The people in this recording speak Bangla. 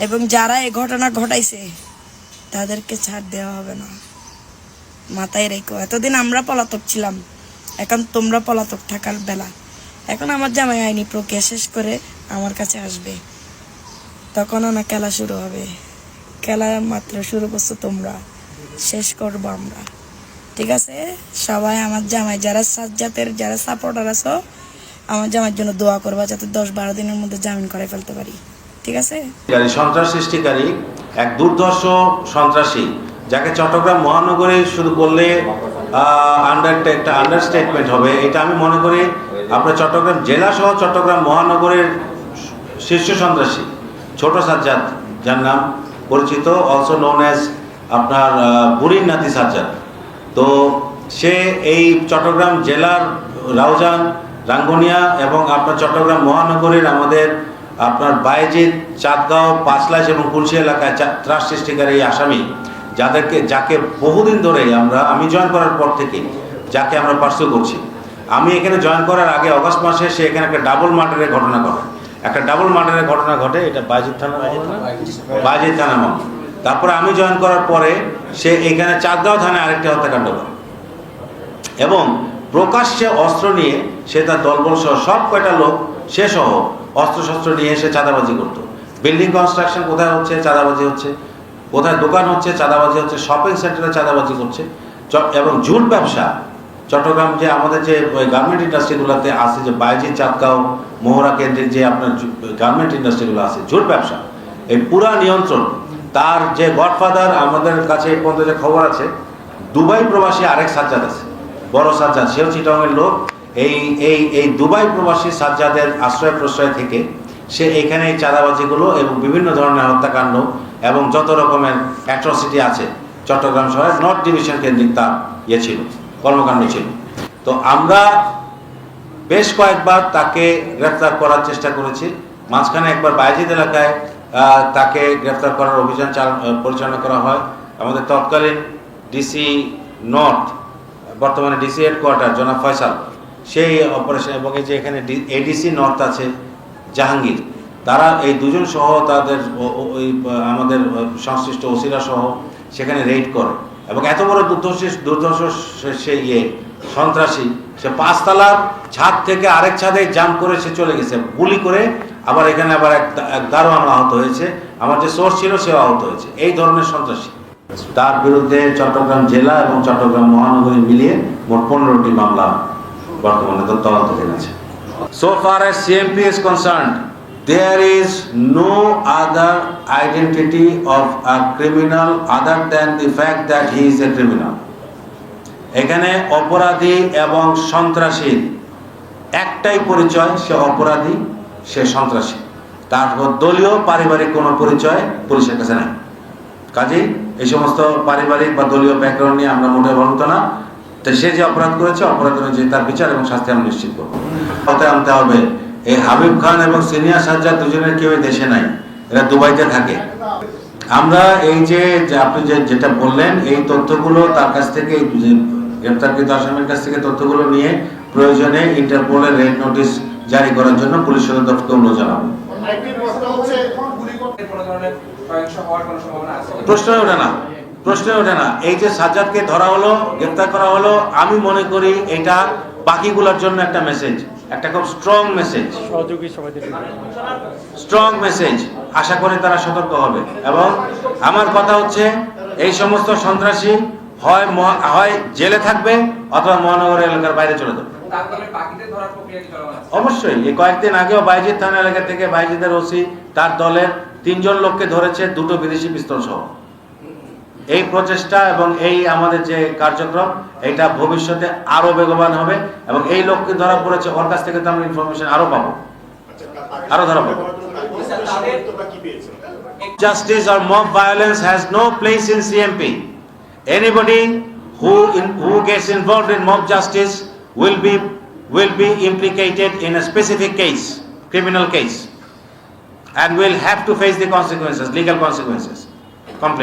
এবং যারা এই ঘটনা ঘটাইছে, তাদেরকে ছাড় দেওয়া হবে না। মাথায় রেখো, এতদিন আমরা পলাতক ছিলাম। এখন তোমরা পলাতক থাকার বেলা। এখন আমার জামাই আইনি প্রক্রিয়া শেষ করে আমার কাছে আসবে। তখনও না খেলা শুরু হবে। খেলা মাত্র শুরু করছ তোমরা। শেষ করব আমরা। ঠিক আছে? সবাই আমার জামাই, যারা সাজ্জাতের যারা সাপোর্টার আছো, আমার জামাইয়ের জন্য দোয়া করবা যাতে দশ বারো দিনের মধ্যে জামিন করে ফেলতে পারি। ঠিক আছে? সন্ত্রাস সৃষ্টিকারী এক দুর্ধর্ষ সন্ত্রাসী, যাকে চট্টগ্রাম মহানগরে শুধু বললে একটা আন্ডারস্টেটমেন্ট হবে। এটা আমি মনে করি আপনার চট্টগ্রাম জেলা সহ চট্টগ্রাম মহানগরের শীর্ষ সন্ত্রাসী, ছোট সাজ্জাদ, যার নাম পরিচিত অলসো নোন অ্যাজ আপনার বুড়ির নাতি সাজ্জাদ। তো সে এই চট্টগ্রাম জেলার রাউজান, রাঙ্গুনিয়া এবং আপনার চট্টগ্রাম মহানগরের আমাদের আপনার বাইজিৎ চাঁদগাঁও পাঁচলাইশ এবং কুলসি এলাকায় ত্রাস সৃষ্টিকারী এই আসামি, যাদেরকে, যাকে বহুদিন ধরে আমরা, আমি জয়েন করার পর থেকে যাকে আমরা পার্সু করছি। আমি এখানে জয়েন করার আগে অগস্ট মাসে সে এখানে একটা ডাবল মার্ডারের ঘটনা ঘটে। একটা ডাবল মার্ডারের ঘটনা ঘটে, এটা বাইজিৎ থানা বাইজিৎ থানা মামলা। তারপরে আমি জয়েন করার পরে সে এখানে চাঁদগাঁও থানায় আরেকটি হত্যাকাণ্ড করে। এবং প্রকাশ্যে অস্ত্র নিয়ে সে তার দলবল সহ সব কয়টা লোক, সে সহ অস্ত্রশস্ত্র নিয়ে এসে চাঁদাবাজি করত। বিল্ডিং কনস্ট্রাকশন কোথায় হচ্ছে? চাঁদাবাজি হচ্ছে। কোথায় দোকান হচ্ছে? চাঁদাবাজি হচ্ছে। শপিং সেন্টারে চাঁদাবাজি করছে। এবং জুট ব্যবসা। চট্টগ্রাম যে আমাদের যে গার্মেন্ট ইন্ডাস্ট্রিগুলোতে আছে, যে বাইজি, চাঁদগাঁও, মোহরা কেন্দ্রিক যে আপনার গার্মেন্ট ইন্ডাস্ট্রিগুলো আছে, জুট ব্যবসা। এই পুরা নিয়ন্ত্রণ। তার যে গডফাদার আমাদের কাছে এই পর্যন্ত যে খবর আছে, দুবাই প্রবাসী আরেক সাজ্জাদ আছে। বড় সাজ্জাদ, সেও চিটংয়ের লোক। এই এই এই দুবাই প্রবাসী সাজ্জাদের আশ্রয় প্রশ্রয় থেকে সে এখানে এই চাঁদাবাজিগুলো এবং বিভিন্ন ধরনের হত্যাকাণ্ড এবং যত রকমের অ্যাট্রসিটি আছে চট্টগ্রাম শহরের নর্থ ডিভিশন কেন্দ্রিক তার ইয়ে ছিল, কর্মকাণ্ড ছিল। তো আমরা বেশ কয়েকবার তাকে গ্রেফতার করার চেষ্টা করেছি। মাঝখানে একবার বাইজিদ এলাকায় তাকে গ্রেফতার করার অভিযান চাল- পরিচালনা করা হয়। আমাদের তৎকালীন ডিসি নর্থ বর্তমানে ডিসি হেডকোয়ার্টার জনাব ফয়সাল। সেই অপারেশন এবং এই যে এখানে এডিসি নর্থ আছে, জাহাঙ্গীর, তারা এই দুজন সহ তাদের ওই আমাদের সংশ্লিষ্ট ওসিরা সহ সেখানে রেড করে। এবং এত বড় দুর্ধর্ষ দুর্ধর্ষ সে- ইয়ে সন্ত্রাসী, সে পাঁচতলার ছাদ থেকে আরেক ছাদে জাম্প করে সে চলে গেছে। গুলি করে আবার এখানে আবার এক দারোয়ান আহত হয়েছে। আমার যে সোর্স ছিল সেও আহত হয়েছে। এই ধরনের সন্ত্রাসী। তার বিরুদ্ধে চট্টগ্রাম জেলা এবং চট্টগ্রাম মহানগরী মিলিয়ে মোট পনেরোটি মামলা বর্তমানে তদন্তাধীন আছে So far as CMP is concerned, there is no other identity of a criminal other than the fact that he is a criminal. এখানে অপরাধী এবং সন্ত্রাসীর একটাই পরিচয় সে অপরাধী সে সন্ত্রাসী। তার দলীয় পারিবারিক কোনো পরিচয় পুলিশের কাছে নাই। কাজেই এই সমস্ত পারিবারিক বা দলীয় ব্যাকগ্রাউন্ড নিয়ে আমরা মোটে বলতো না। তো সে যে অপরাধ করেছে অপরাধ অনুযায়ী তার বিচার এবং শাস্তি আমরা নিশ্চিত করব। হতে আনতে হবে এই হাবিব খান এবং সিনিয়র সাজ্জাদ দুজনের কেউ এই দেশে নাই এরা দুবাইতে থাকে। আমরা এই যে যে আপনি যে যেটা বললেন এই তথ্যগুলো তার কাছ থেকে এই যে গ্রেপ্তারকৃত আসামির কাছ থেকে তথ্যগুলো নিয়ে প্রয়োজনে ইন্টারপোলের রেড নোটিশ জারি করার জন্য পুলিশ সদর দপ্তরকে অনুরোধ জানাব। প্রশ্ন হচ্ছে কোনো ধরনের সহিংস হওয়ার কোনো সম্ভাবনা আছে? প্রশ্নই ওঠে না। প্রশ্নই ওঠে না। এই যে সাজ্জাদকে ধরা হলো গ্রেপ্তার করা হলো আমি মনে করি এটা বাকিগুলোর জন্য একটা মেসেজ একটা খুব স্ট্রং মেসেজ স্ট্রং মেসেজ আশা করি তারা সতর্ক হবে। এবং আমার কথা হচ্ছে এই সমস্ত সন্ত্রাসী হয় মহা- হয় জেলে থাকবে অথবা মহানগর এলাকার বাইরে চলে যাবে। অবশ্যই এই কয়েকদিন আগেও বাইজিৎ থানা এলাকা থেকে বাইজিদের ওসি তার দলের তিনজন লোককে ধরেছে দুটো বিদেশি পিস্তল সহ। এই প্রচেষ্টা এবং এই আমাদের যে কার্যক্রম এটা ভবিষ্যতে আরও বেগবান হবে এবং এই লোককে ধরা পড়েছে ওর কাছ থেকে তো আমরা ইনফরমেশন আরও পাবো আরও ধরা পেয়েছেন Justice or mob violence has no place in CMP. Anybody who in, who gets involved in mob justice will be will be implicated in a specific case, criminal case, and will have to face the consequences, legal consequences. Complete.